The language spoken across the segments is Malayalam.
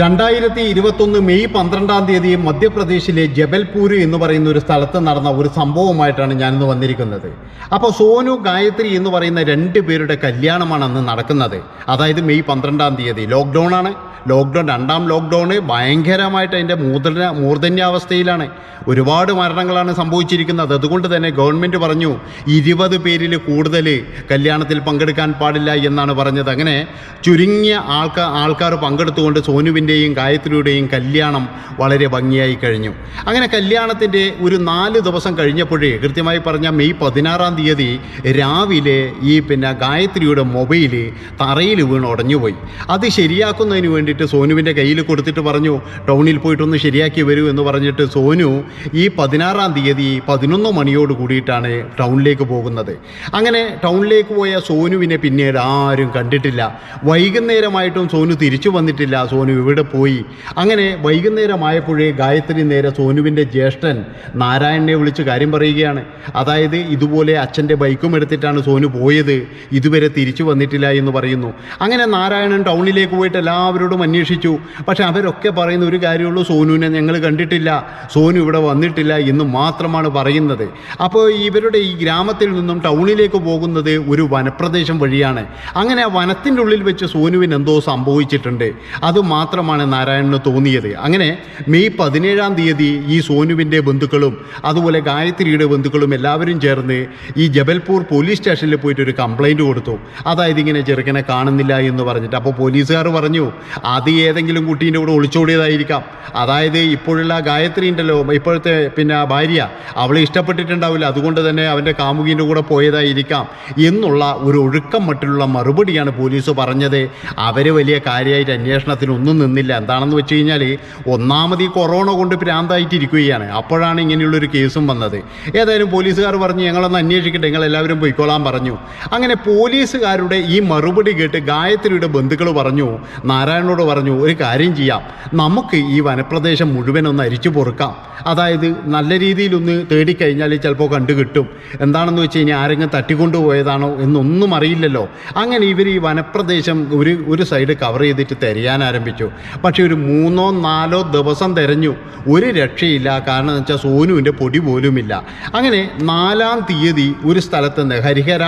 രണ്ടായിരത്തി ഇരുപത്തൊന്ന് മെയ് പന്ത്രണ്ടാം തീയതി മധ്യപ്രദേശിലെ ജബൽപൂർ എന്ന് പറയുന്ന ഒരു സ്ഥലത്ത് നടന്ന ഒരു സംഭവമായിട്ടാണ് ഞാനിന്ന് വന്നിരിക്കുന്നത്. അപ്പോൾ സോനു ഗായത്രി എന്ന് പറയുന്ന രണ്ട് പേരുടെ കല്യാണമാണ് അന്ന് നടക്കുന്നത്. അതായത് മെയ് പന്ത്രണ്ടാം തീയതി. ലോക്ക്ഡൗൺ ആണ് ലോക്ക്ഡൗൺ രണ്ടാം ലോക്ക്ഡൗണ് ഭയങ്കരമായിട്ട് അതിന്റെ മൂർധന മൂർധന്യാവസ്ഥയിലാണ്. ഒരുപാട് മരണങ്ങളാണ് സംഭവിച്ചിരിക്കുന്നത്. അതുകൊണ്ട് തന്നെ ഗവൺമെന്റ് പറഞ്ഞു ഇരുപത് പേരിൽ കൂടുതൽ കല്യാണത്തിൽ പങ്കെടുക്കാൻ പാടില്ല എന്നാണ് പറഞ്ഞത്. അങ്ങനെ ചുരുങ്ങിയ ആൾക്കാർ ആൾക്കാർ പങ്കെടുത്തുകൊണ്ട് സോനുവിന്റെയും ഗായത്രിയുടെയും കല്യാണം വളരെ ഭംഗിയായി കഴിഞ്ഞു. അങ്ങനെ കല്യാണത്തിന്റെ ഒരു നാല് ദിവസം കഴിഞ്ഞപ്പോഴേ കൃത്യമായി പറഞ്ഞ മെയ് പതിനാറാം തീയതി രാവിലെ ഈ പിന്നെ ഗായത്രിയുടെ മൊബൈൽ തറയിൽ വീണ് ഉടഞ്ഞുപോയി. അത് ശരിയാക്കുന്നതിന് വേണ്ടിയിട്ട് സോനുവിന്റെ കയ്യിൽ കൊടുത്തിട്ട് പറഞ്ഞു ടൗണിൽ പോയിട്ടൊന്ന് ശരിയാക്കി വരൂ എന്ന് പറഞ്ഞിട്ട് സോനു ഈ പതിനാറാം തീയതി പതിനൊന്ന് മണിയോട് കൂടിയിട്ടാണ് ടൗണിലേക്ക് പോകുന്നത്. അങ്ങനെ ടൗണിലേക്ക് പോയ സോനുവിനെ പിന്നീട് ആരും കണ്ടിട്ടില്ല. വൈകുന്നേരമായിട്ടും സോനു തിരിച്ചു വന്നിട്ടില്ല. സോനു ഇവിടെ പോയി. അങ്ങനെ വൈകുന്നേരമായപ്പോഴേ ഗായത്രി നേരെ സോനുവിന്റെ ജ്യേഷ്ഠൻ നാരായണനെ വിളിച്ച് കാര്യം പറയുകയാണ്. അതായത് ഇതുപോലെ അച്ഛന്റെ ബൈക്കും എടുത്തിട്ടാണ് സോനു പോയത്. ഇതുവരെ തിരിച്ചു വന്നിട്ടില്ല എന്ന് പറയുന്നു. അങ്ങനെ നാരായണൻ ടൗണിലേക്ക് പോയിട്ട് എല്ലാവരോടും അന്വേഷിച്ചു. പക്ഷെ അവരൊക്കെ പറയുന്ന ഒരു കാര്യമുള്ളൂ സോനുവിനെ ഞങ്ങൾ കണ്ടിട്ടില്ല സോനു ഇവിടെ വന്നിട്ടില്ല എന്ന് മാത്രമാണ് പറയുന്നത്. അപ്പോൾ ഇവരുടെ ഈ ഗ്രാമത്തിൽ നിന്നും ടൗണിലേക്ക് പോകുന്നത് ഒരു വനപ്രദേശം വഴിയാണ്. അങ്ങനെ ആ വനത്തിന്റെ ഉള്ളിൽ വെച്ച് സോനുവിന് എന്തോ സംഭവിച്ചിട്ടുണ്ട്. അത് മാത്രമാണ് നാരായണന് തോന്നിയത്. അങ്ങനെ മെയ് പതിനേഴാം തീയതി ഈ സോനുവിന്റെ ബന്ധുക്കളും അതുപോലെ ഗായത്രിയുടെ ബന്ധുക്കളും എല്ലാവരും ചേർന്ന് ഈ ജബൽപൂർ പോലീസ് സ്റ്റേഷനിൽ പോയിട്ട് ഒരു കംപ്ലൈന്റ് കൊടുത്തു. അതായത് ഇങ്ങനെ ചെറുക്കനെ കാണുന്നില്ല എന്ന് പറഞ്ഞിട്ട്. അപ്പോൾ പോലീസുകാർ പറഞ്ഞു അത് ഏതെങ്കിലും കുട്ടീന്റെ കൂടെ ഒളിച്ചോടിയതായിരിക്കാം. അതായത് ഇപ്പോഴുള്ള ഗായത്രി ഉണ്ടല്ലോ ഇപ്പോഴത്തെ പിന്നെ ഭാര്യ അവളെ ഇഷ്ടപ്പെട്ടിട്ടുണ്ടാവില്ല. അതുകൊണ്ട് തന്നെ അവന്റെ കാമുകീന്റെ കൂടെ പോയതായിരിക്കാം എന്നുള്ള ഒരു ഒഴുക്കം മട്ടിലുള്ള മറുപടിയാണ് പോലീസ് പറഞ്ഞത്. അവർ വലിയ കാര്യമായിട്ട് അന്വേഷണത്തിന് ഒന്നും നിന്നില്ല. എന്താണെന്ന് വെച്ച് കഴിഞ്ഞാൽ ഒന്നാമത് ഈ കൊറോണ കൊണ്ട് ഭ്രാന്തായിട്ടിരിക്കുകയാണ് അപ്പോഴാണ് ഇങ്ങനെയുള്ളൊരു കേസും വന്നത്. ഏതായാലും പോലീസുകാർ പറഞ്ഞു ഞങ്ങളൊന്ന് അന്വേഷിക്കട്ടെ എല്ലാവരും പൊയ്ക്കോളാൻ പറഞ്ഞു. അങ്ങനെ പോലീസുകാരുടെ ഈ മറുപടി കേട്ട് ഗായത്രിയുടെ ബന്ധുക്കൾ പറഞ്ഞു നാരായണനോട് പറഞ്ഞു ഒരു കാര്യം ചെയ്യാം. നമുക്ക് ഈ വനപ്രദേശം മുഴുവൻ ഒന്ന് അരിച്ചു പൊറുക്കാം. അതായത് നല്ല രീതിയിലൊന്ന് തേടിക്കഴിഞ്ഞാൽ ചിലപ്പോൾ കണ്ടു കിട്ടും. എന്താണെന്ന് വെച്ച് കഴിഞ്ഞാൽ ആരെങ്കിലും തട്ടിക്കൊണ്ടുപോയതാണോ എന്നൊന്നും അറിയില്ലല്ലോ. അങ്ങനെ ഇവർ ഈ വനപ്രദേശം ഒരു ഒരു സൈഡ് കവർ ചെയ്തിട്ട് തിരയാൻ ആരംഭിച്ചു. പക്ഷേ ഒരു മൂന്നോ നാലോ ദിവസം തിരഞ്ഞു. ഒരു രക്ഷയില്ല. കാരണം എന്ന് വെച്ചാൽ സോനുവിന്റെ പൊടി പോലുമില്ല. അങ്ങനെ നാലാം തീയതി ഒരു സ്ഥലത്ത് നിന്ന് ഹരിഹര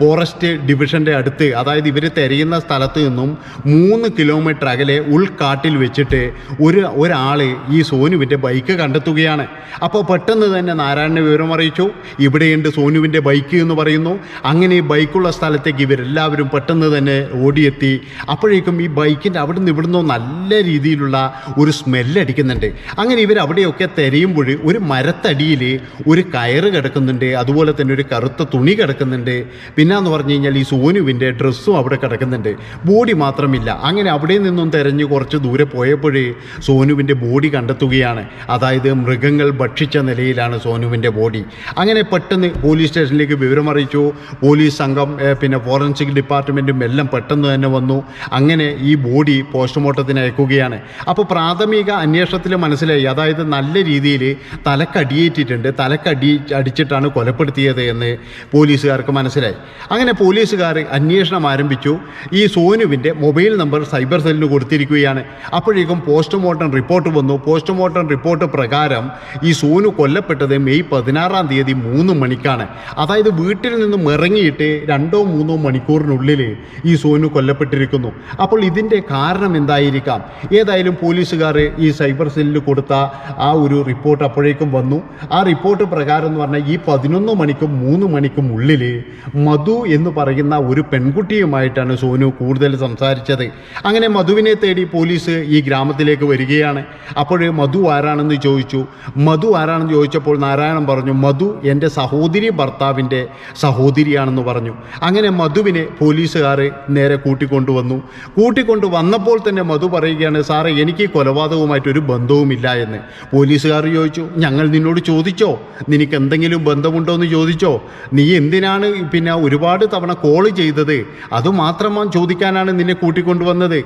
ഫോറസ്റ്റ് ഡിവിഷന്റെ അടുത്ത് അതായത് ഇവർ തിരയുന്ന സ്ഥലത്ത് നിന്നും മൂന്ന് കിലോമീറ്റർ അകലെ ഉൾക്കാട്ടിൽ വെച്ചിട്ട് ഒരു ഒരാൾ ഈ സോനുവിന്റെ ബൈക്ക് കണ്ടെത്തുകയാണ്. അപ്പോൾ പെട്ടെന്ന് തന്നെ നാരായണനെ വിവരം അറിയിച്ചു. ഇവിടെയുണ്ട് സോനുവിന്റെ ബൈക്ക് എന്ന് പറയുന്നു. അങ്ങനെ ഈ ബൈക്കുള്ള സ്ഥലത്തേക്ക് ഇവരെല്ലാവരും പെട്ടെന്ന് തന്നെ ഓടിയെത്തി. അപ്പോഴേക്കും ഈ ബൈക്കിന്റെ നിന്ന് ഇവിടുന്ന് നല്ല രീതിയിലുള്ള ഒരു സ്മെല്ല് അടിക്കുന്നുണ്ട്. അങ്ങനെ ഇവർ അവിടെയൊക്കെ തിരയുമ്പോൾ ഒരു മരത്തടിയിൽ ഒരു കയറ് കിടക്കുന്നുണ്ട്. അതുപോലെ തന്നെ ഒരു കറുത്ത തുണി കിടക്കുന്നുണ്ട്. പിന്നെന്ന് പറഞ്ഞു കഴിഞ്ഞാൽ ഈ സോനുവിന്റെ ഡ്രസ്സും അവിടെ കിടക്കുന്നുണ്ട്. ബോഡി മാത്രമില്ല. അങ്ങനെ അവിടെ നിന്നും തിരഞ്ഞ് കുറച്ച് ദൂരെ പോയപ്പോഴേ സോനുവിന്റെ ബോഡി കണ്ടെത്തുകയാണ്. അതായത് മൃഗങ്ങൾ ഭക്ഷിച്ച നിലയിലാണ് സോനുവിന്റെ ബോഡി. അങ്ങനെ പെട്ടെന്ന് പോലീസ് സ്റ്റേഷനിലേക്ക് വിവരമറിയിച്ചു പോലീസ് സംഘം പിന്നെ ഫോറൻസിക് ഡിപ്പാർട്ട്മെന്റും എല്ലാം പെട്ടെന്ന് തന്നെ വന്നു. അങ്ങനെ ഈ ബോഡി പോസ്റ്റ്മോർട്ടത്തിന് അയക്കുകയാണ്. അപ്പോൾ പ്രാഥമിക അന്വേഷണത്തിൽ മനസ്സിലായി. അതായത് നല്ല രീതിയിൽ തലക്കടിയേറ്റിട്ടുണ്ട്. തലക്കടി അടിച്ചിട്ടാണ് കൊലപ്പെടുത്തിയത് എന്ന് പോലീസുകാർക്ക് മനസ്സിലായി. അങ്ങനെ പോലീസുകാർ അന്വേഷണം ആരംഭിച്ചു. ഈ സോനുവിന്റെ മൊബൈൽ നമ്പർ സൈബർ സെല്ലിന് കൊടുത്തിരിക്കുകയാണ്. അപ്പോഴേക്കും പോസ്റ്റ്മോർട്ടം റിപ്പോർട്ട് വന്നു. പോസ്റ്റ്മോർട്ടം റിപ്പോർട്ട് പ്രകാരം ഈ സോനു കൊല്ലപ്പെട്ടത് മെയ് പതിനാറാം തീയതി മൂന്ന് മണിക്കാണ്. അതായത് വീട്ടിൽ നിന്നും ഇറങ്ങിയിട്ട് രണ്ടോ മൂന്നോ മണിക്കൂറിനുള്ളിൽ ഈ സോനു കൊല്ലപ്പെട്ടിരിക്കുന്നു. അപ്പോൾ ഇതിന്റെ കാരണം എന്തായിരിക്കാം? ഏതായാലും പോലീസുകാർ ഈ സൈബർ സെല്ലിൽ കൊടുത്ത ആ ഒരു റിപ്പോർട്ട് അപ്പോഴേക്കും വന്നു. ആ റിപ്പോർട്ട് പ്രകാരം എന്ന് പറഞ്ഞാൽ ഈ പതിനൊന്ന് മണിക്കും മൂന്ന് മണിക്കും ഉള്ളിൽ മധു എന്ന് പറയുന്ന ഒരു പെൺകുട്ടിയുമായിട്ടാണ് സോനു കൂടുതൽ സംസാരിച്ചത്. അങ്ങനെ മധുവിനെ തേടി പോലീസ് ഈ ഗ്രാമത്തിലേക്ക് വരികയാണ്. അപ്പോൾ മധു ആരാണെന്ന് ചോദിച്ചു. മധു ആരാണെന്ന് ചോദിച്ചപ്പോൾ നാരായണൻ പറഞ്ഞു മധു എന്റെ സഹോദരി ഭർത്താവിന്റെ സഹോദരിയാണെന്ന് പറഞ്ഞു. അങ്ങനെ മധുവിനെ പോലീസുകാർ നേരെ കൂട്ടിക്കൊണ്ടുവന്നു. കൂട്ടിക്കൊണ്ട് വന്നപ്പോൾ തന്നെ മധു പറയുകയാണ് സാറേ എനിക്ക് കൊലപാതകവുമായിട്ടൊരു ബന്ധവുമില്ല എന്ന്. പോലീസുകാർ ചോദിച്ചു ഞങ്ങൾ നിന്നോട് ചോദിച്ചോ? നിനക്ക് എന്തെങ്കിലും ബന്ധമുണ്ടോ എന്ന് ചോദിച്ചോ? നീ എന്തിനാണ് പിന്നെ ഒരുപാട് തവണ കോൾ ചെയ്തത്? അതുമാത്രമാണ് ചോദിക്കാനാണ് നിന്നെ കൂട്ടിക്കൊണ്ടുവന്നത്.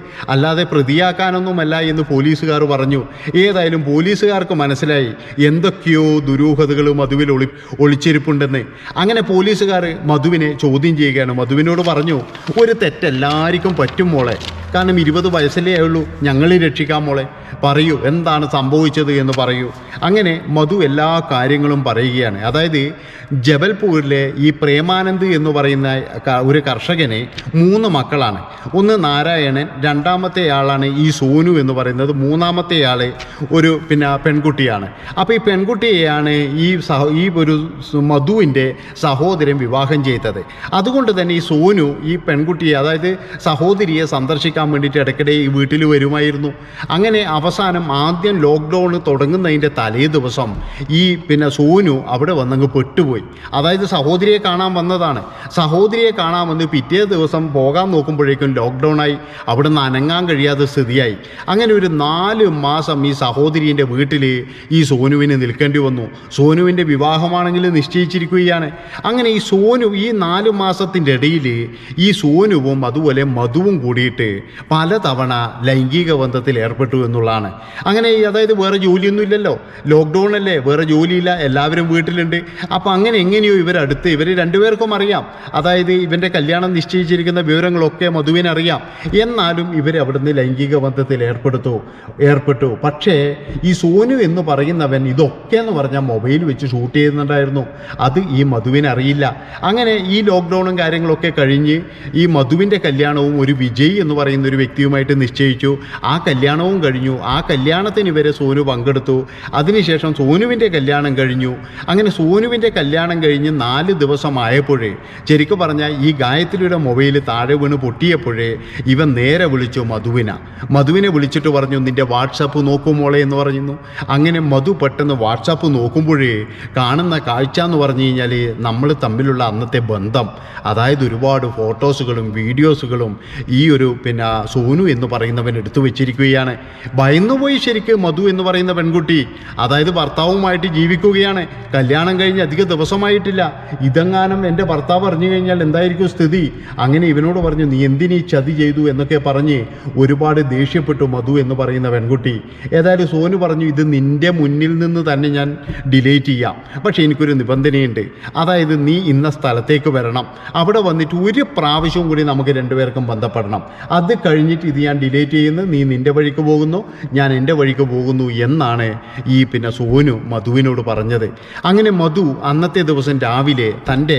അല്ലാതെ പ്രതിയാക്കാനൊന്നുമല്ല എന്ന് പോലീസുകാർ പറഞ്ഞു. ഏതായാലും പോലീസുകാർക്ക് മനസ്സിലായി എന്തൊക്കെയോ ദുരൂഹതകളും മധുവിൽ ഒളി ഒളിച്ചിരിപ്പുണ്ടെന്ന്. അങ്ങനെ പോലീസുകാർ മധുവിനെ ചോദ്യം ചെയ്യുകയാണ്. മധുവിനോട് പറഞ്ഞു ഒരു തെറ്റെല്ലാവർക്കും പറ്റും മോളെ. കാരണം ഇരുപത് വയസ്സല്ലേ ഉള്ളൂ ഞങ്ങളെ രക്ഷിക്കാം മോളെ. പറയൂ എന്താണ് സംഭവിച്ചത് എന്ന് പറയൂ. അങ്ങനെ മധു എല്ലാ കാര്യങ്ങളും പറയുകയാണ്. അതായത് ജബൽപൂരിലെ ഈ പ്രേമാനന്ദ് എന്ന് പറയുന്ന ഒരു കർഷകനെ മൂന്ന് മക്കളാണ്. ഒന്ന് നാരായണൻ രണ്ടാമത്തെ ആളാണ് ഈ സോനു എന്ന് പറയുന്നത്. മൂന്നാമത്തെ ആൾ ഒരു പിന്നെ പെൺകുട്ടിയാണ്. അപ്പോൾ ഈ പെൺകുട്ടിയെയാണ് ഈ സഹ ഈ ഒരു മധുവിന്റെ സഹോദരൻ വിവാഹം ചെയ്തത്. അതുകൊണ്ട് തന്നെ ഈ സോനു ഈ പെൺകുട്ടിയെ അതായത് സഹോദരിയെ സന്ദർശിക്കാൻ വേണ്ടിയിട്ട് ഇടയ്ക്കിടെ ഈ വീട്ടിൽ വരുമായിരുന്നു. അങ്ങനെ അവസാനം ആദ്യം ലോക്ക്ഡൗൺ തുടങ്ങുന്നതിന്റെ തലേ ദിവസം ഈ പിന്നെ സോനു അവിടെ വന്നങ്ങ് പെട്ടുപോയി. അതായത് സഹോദരിയെ കാണാൻ വന്നതാണ്. സഹോദരിയെ കാണാൻ വന്ന് പിറ്റേ ദിവസം പോകാൻ നോക്കുമ്പോഴേക്കും ലോക്ക്ഡൗണായി അവിടെ നിന്ന് അനങ്ങാൻ കഴിയാത്ത സ്ഥിതിയായി. അങ്ങനെ ഒരു നാല് മാസം ഈ സഹോദരീന്റെ വീട്ടിൽ ഈ സോനുവിന് നിൽക്കേണ്ടി വന്നു. സോനുവിന്റെ വിവാഹമാണെങ്കിൽ നിശ്ചയിച്ചിരിക്കുകയാണ്. അങ്ങനെ ഈ സോനു ഈ നാല് മാസത്തിന്റെ ഇടയിൽ ഈ സോനുവും അതുപോലെ മധുവും കൂടിയിട്ട് പലതവണ ലൈംഗിക ബന്ധത്തിൽ ഏർപ്പെട്ടു എന്നുള്ളതാണ്. അങ്ങനെ അതായത് വേറെ ജോലിയൊന്നും ഇല്ലല്ലോ ലോക്ക്ഡൗൺ അല്ലേ? വേറെ ജോലിയില്ല. എല്ലാവരും വീട്ടിലുണ്ട്. അപ്പോൾ അങ്ങനെ എങ്ങനെയോ ഇവരടുത്ത് ഇവർ രണ്ടുപേർക്കും അറിയാം. അതായത് ഇവന്റെ കല്യാണം നിശ്ചയിച്ചിരിക്കുന്ന വിവരങ്ങളൊക്കെ മധുവിനറിയാം. എന്നാലും ഇവർ അവിടുന്ന് ലൈംഗിക ബന്ധത്തിൽ ഏർപ്പെടുത്തു ഏർപ്പെട്ടു. പക്ഷേ ഈ സോനു എന്ന് പറയുന്നവൻ ഇതൊക്കെ എന്ന് പറഞ്ഞാൽ മൊബൈൽ വെച്ച് ഷൂട്ട് ചെയ്യുന്നുണ്ടായിരുന്നു. അത് ഈ മധുവിനറിയില്ല. അങ്ങനെ ഈ ലോക്ക്ഡൗണും കാര്യങ്ങളൊക്കെ കഴിഞ്ഞ് ഈ മധുവിന്റെ കല്യാണവും ഒരു വിജയ് എന്ന് പറയുന്ന ഒരു വ്യക്തിയുമായിട്ട് നിശ്ചയിച്ചു. ആ കല്യാണവും കഴിഞ്ഞു. ആ കല്യാണത്തിന് ഇവരെ സോനു പങ്കെടുത്തു. അതിനുശേഷം സോനുവിന്റെ കല്യാണം കഴിഞ്ഞു. അങ്ങനെ സോനുവിന്റെ കല്യാണം കഴിഞ്ഞ് നാല് ദിവസമായപ്പോഴേ ശരിക്കും പറഞ്ഞാൽ ഈ ഗായത്രിയുടെ മൊബൈൽ താഴെ വീണ് പൊട്ടിയപ്പോഴേ ഇവൻ നേരെ വിളിച്ചു മധുവിന. മധുവിനെ വിളിച്ചിട്ട് പറഞ്ഞു നിന്റെ വാട്സാപ്പ് നോക്കൂ മോളെ എന്ന് പറഞ്ഞു അങ്ങനെ മധു പെട്ടെന്ന് വാട്സാപ്പ് നോക്കുമ്പോഴേ കാണുന്ന കാഴ്ച എന്ന് പറഞ്ഞു കഴിഞ്ഞാൽ നമ്മൾ തമ്മിലുള്ള അന്നത്തെ ബന്ധം. അതായത് ഒരുപാട് ഫോട്ടോസുകളും വീഡിയോസുകളും ഈ ഒരു പിന്നെ സോനു എന്ന് പറയുന്നവൻ എടുത്തു വെച്ചിരിക്കുകയാണ്. ഭയന്നുപോയി ശരിക്കും മധു എന്ന് പറയുന്ന പെൺകുട്ടി. അതായത് ഭർത്താവുമായിട്ട് ജീവിക്കുകയാണ്. കല്യാണം കഴിഞ്ഞ് അധിക ദിവസമായിട്ടില്ല. ഇതെങ്ങാനും എന്റെ ഭർത്താവ് അറിഞ്ഞു കഴിഞ്ഞാൽ എന്തായിരിക്കും സ്ഥിതി? അങ്ങനെ ഇവനോട് പറഞ്ഞു നീ എന്തിനീ ചതി ചെയ്തു? എന്നൊക്കെ പറഞ്ഞ് ഒരുപാട് ദേഷ്യപ്പെട്ടു മധു എന്ന് പറയുന്ന പെൺകുട്ടി. ഏതായാലും സോനു പറഞ്ഞു ഇത് നിന്റെ മുന്നിൽ നിന്ന് തന്നെ ഞാൻ ഡിലേറ്റ് ചെയ്യാം. പക്ഷേ എനിക്കൊരു നിബന്ധനയുണ്ട്. അതായത് നീ ഇന്ന സ്ഥലത്തേക്ക് വരണം. അവിടെ വന്നിട്ട് ഒരു പ്രാവശ്യവും കൂടി നമുക്ക് രണ്ടുപേർക്കും ബന്ധപ്പെടണം. അത് കഴിഞ്ഞിട്ട് ഇത് ഞാൻ ഡിലേറ്റ് ചെയ്യുന്നു. നീ നിന്റെ വഴിക്ക് പോകുന്നു. ഞാൻ എന്റെ വഴിക്ക് പോകുന്നു എന്നാണ് ഈ പിന്നെ സോനു മധുവിനോട് പറഞ്ഞത്. അങ്ങനെ മധു അന്നത്തെ ദിവസം രാവിലെ തന്റെ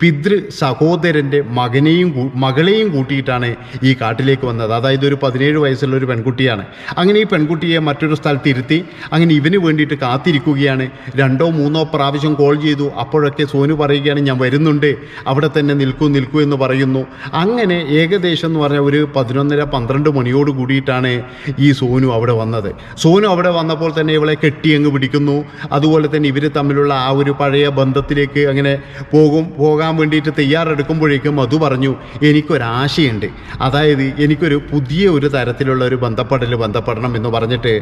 പിതൃ സഹോദരന്റെ മകനെയും മകളെയും കൂട്ടിയിട്ടാണ് ഈ കാട്ടിലേക്ക് വന്നത്. അതായത് ഒരു പതിനേഴ് വയസ്സുള്ള ഒരു പെൺകുട്ടിയാണ്. അങ്ങനെ ഈ പെൺകുട്ടിയെ മറ്റൊരു സ്ഥലത്ത് ഇരുത്തി അങ്ങനെ ഇവന് വേണ്ടിയിട്ട് കാത്തിരിക്കുകയാണ്. രണ്ടോ മൂന്നോ പ്രാവശ്യം കോൾ ചെയ്തു. അപ്പോഴൊക്കെ സോനു പറയുകയാണ് ഞാൻ വരുന്നുണ്ട്. അവിടെ തന്നെ നിൽക്കൂ നിൽക്കൂ എന്ന് പറയുന്നു. അങ്ങനെ ഏകദേശം എന്ന് പറഞ്ഞാൽ ഒരു പതിനൊന്നര പന്ത്രണ്ട് മണിയോട് കൂടിയിട്ടാണ് ഈ സോനു അവിടെ വന്നത്. സോനു അവിടെ വന്നപ്പോൾ തന്നെ ഇവളെ കെട്ടി അങ്ങ് പിടിക്കുന്നു. അതുപോലെ തന്നെ ഇവർ തമ്മിലുള്ള ആ ഒരു പഴയ ബന്ധത്തിലേക്ക് അങ്ങനെ പോകും. പോകാൻ വേണ്ടിയിട്ട് തയ്യാറെടുക്കുമ്പോഴേക്കും മധു പറഞ്ഞു എനിക്കൊരാശയുണ്ട്. അതായത് എനിക്കൊരു പുതിയ ഒരു തരത്തിലുള്ള ഒരു ബന്ധപ്പെടൽ ബന്ധപ്പെടണം എന്ന് പറഞ്ഞിട്ട്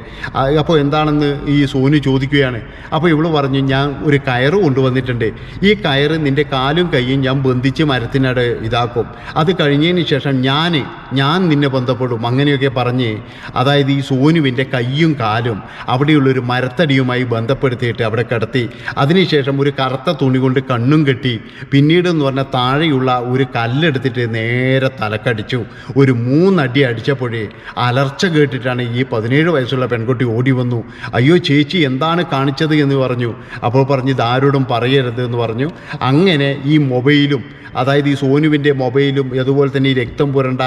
അപ്പോൾ എന്താണെന്ന് ഈ സോനു ചോദിക്കുകയാണ്. അപ്പോൾ ഇവൾ പറഞ്ഞു ഞാൻ ഒരു കയറ് കൊണ്ടുവന്നിട്ടുണ്ട്. ഈ കയറ് നിന്റെ കാലും കൈയും ഞാൻ ബന്ധിച്ച് മരത്തിനട് ഇതാക്കും. അത് കഴിഞ്ഞതിന് ശേഷം ഞാൻ ഞാൻ നിന്നെ ബന്ധപ്പെടും. അങ്ങനെയൊക്കെ പറഞ്ഞ് അതായത് ഈ സോനുവിന്റെ കയ്യും കാലും അവിടെയുള്ളൊരു മരത്തടിയുമായി ബന്ധപ്പെടുത്തിയിട്ട് അവിടെ കിടത്തി അതിനുശേഷം ഒരു കറുത്ത തുണി കൊണ്ട് കണ്ണും കെട്ടി പിന്നീട് എന്ന് പറഞ്ഞാൽ താഴെയുള്ള ഒരു കല്ലെടുത്തിട്ട് നേരെ തലക്കടിച്ചു. ഒരു മൂന്നടി അടിച്ചപ്പോഴേ അലർച്ച കേട്ടിട്ടാണ് ഈ പതിനേഴ് വയസ്സുള്ള പെൺകുട്ടി ഓടി വന്നു. അയ്യോ ചേച്ചി എന്താണ് കാണിച്ചത്? എന്ന് പറഞ്ഞു. അപ്പോൾ പറഞ്ഞു ഇതാരോടും പറയരുത് എന്ന് പറഞ്ഞു. അങ്ങനെ ഈ മൊബൈലും അതായത് ഈ സോനുവിന്റെ മൊബൈലും അതുപോലെ തന്നെ ഈ രക്തം പുരണ്ട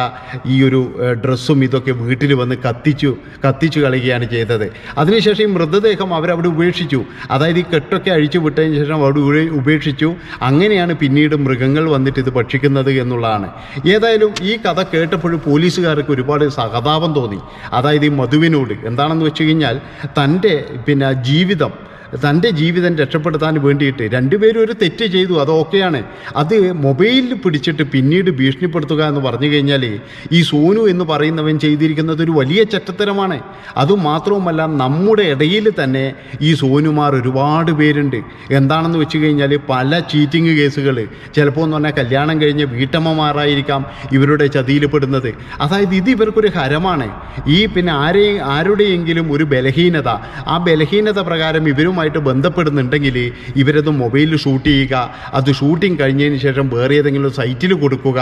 ഈ ഒരു ഡ്രസ്സും ഇതൊക്കെ വീട്ടിൽ വന്ന് കത്തിച്ചു കത്തിച്ചു കളയുകയാണ് ചെയ്തത്. അതിനുശേഷം ഈ മൃതദേഹം അവരവിടെ ഉപേക്ഷിച്ചു. അതായത് ഈ കെട്ടൊക്കെ അഴിച്ചു വിട്ടതിന് ശേഷം അവിടെ ഉപേക്ഷിച്ചു. അങ്ങനെയാണ് പിന്നീട് മൃഗങ്ങൾ വന്നിട്ട് ഇത് ഭക്ഷിക്കുന്നത് എന്നുള്ളതാണ്. ഏതായാലും ഈ കഥ കേട്ടപ്പോഴും പോലീസുകാർക്ക് ഒരുപാട് സഹതാപം തോന്നി. അതായത് ഈ മധുവിനോട്. എന്താണെന്ന് വെച്ച് കഴിഞ്ഞാൽ തന്റെ പിന്നെ ജീവിതം തന്റെ ജീവിതം രക്ഷപ്പെടുത്താൻ വേണ്ടിയിട്ട് രണ്ടുപേരും ഒരു തെറ്റ് ചെയ്തു അത് ഓക്കെയാണ്. അത് മൊബൈലിൽ പിടിച്ചിട്ട് പിന്നീട് ഭീഷണിപ്പെടുത്തുക എന്ന് പറഞ്ഞു കഴിഞ്ഞാൽ ഈ സോനു എന്ന് പറയുന്നവൻ ചെയ്തിരിക്കുന്നത് ഒരു വലിയ ചട്ടത്തരമാണ്. അതുമാത്രവുമല്ല നമ്മുടെ ഇടയിൽ തന്നെ ഈ സോനുമാർ ഒരുപാട് പേരുണ്ട്. എന്താണെന്ന് വെച്ച് കഴിഞ്ഞാൽ പല ചീറ്റിംഗ് കേസുകൾ. ചിലപ്പോൾ എന്ന് പറഞ്ഞാൽ കല്യാണം കഴിഞ്ഞ വീട്ടമ്മമാരായിരിക്കാം ഇവരുടെ ചതിയിൽപ്പെടുന്നത് അതായത് ഇത് ഇവർക്കൊരു ഹരമാണ്. ഈ പിന്നെ ആരെയും ആരുടെയെങ്കിലും ഒരു ബലഹീനത. ആ ബലഹീനത പ്രകാരം ഇവരുമായി ഇവരുമായിട്ട് ബന്ധപ്പെടുന്നുണ്ടെങ്കിൽ ഇവരത് മൊബൈലിൽ ഷൂട്ട് ചെയ്യുക. അത് ഷൂട്ടിംഗ് കഴിഞ്ഞതിന് ശേഷം വേറെ ഏതെങ്കിലും സൈറ്റിൽ കൊടുക്കുക.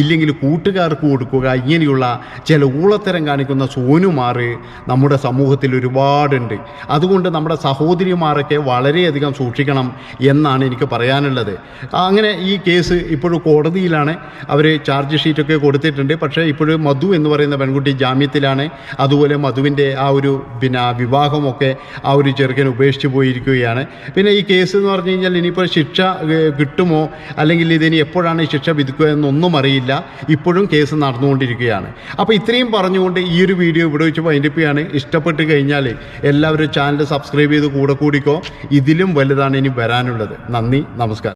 ഇല്ലെങ്കിൽ കൂട്ടുകാർക്ക് കൊടുക്കുക. ഇങ്ങനെയുള്ള ചില ഊളത്തരം കാണിക്കുന്ന സോനുമാർ നമ്മുടെ സമൂഹത്തിൽ ഒരുപാടുണ്ട്. അതുകൊണ്ട് നമ്മുടെ സഹോദരിമാരൊക്കെ വളരെയധികം സൂക്ഷിക്കണം എന്നാണ് എനിക്ക് പറയാനുള്ളത്. അങ്ങനെ ഈ കേസ് ഇപ്പോഴും കോടതിയിലാണ്. അവർ ചാർജ് ഷീറ്റൊക്കെ കൊടുത്തിട്ടുണ്ട്. പക്ഷേ ഇപ്പോഴും മധു എന്ന് പറയുന്ന പെൺകുട്ടി ജാമ്യത്തിലാണ്. അതുപോലെ മധുവിന്റെ ആ ഒരു പിന്നെ വിവാഹമൊക്കെ ആ ഒരു ചെറുക്കൻ ഉപേക്ഷിച്ച് പോയിരിക്കുകയാണ്. പിന്നെ ഈ കേസ് എന്ന് പറഞ്ഞു കഴിഞ്ഞാൽ ഇനിയിപ്പോൾ ശിക്ഷ കിട്ടുമോ? അല്ലെങ്കിൽ ഇതിനി എപ്പോഴാണ് ശിക്ഷ വിധിക്കുക എന്നൊന്നും അറിയില്ല. ഇപ്പോഴും കേസ് നടന്നുകൊണ്ടിരിക്കുകയാണ്. അപ്പോൾ ഇത്രയും പറഞ്ഞുകൊണ്ട് ഈ ഒരു വീഡിയോ ഇവിടെ വെച്ച് വൈൻഡപ്പിയാണ്. ഇഷ്ടപ്പെട്ട് കഴിഞ്ഞാൽ എല്ലാവരും ചാനൽ സബ്സ്ക്രൈബ് ചെയ്ത് കൂടെ കൂടിക്കോ. ഇതിലും വലുതാണ് ഇനി വരാനുള്ളത്. നന്ദി നമസ്കാരം.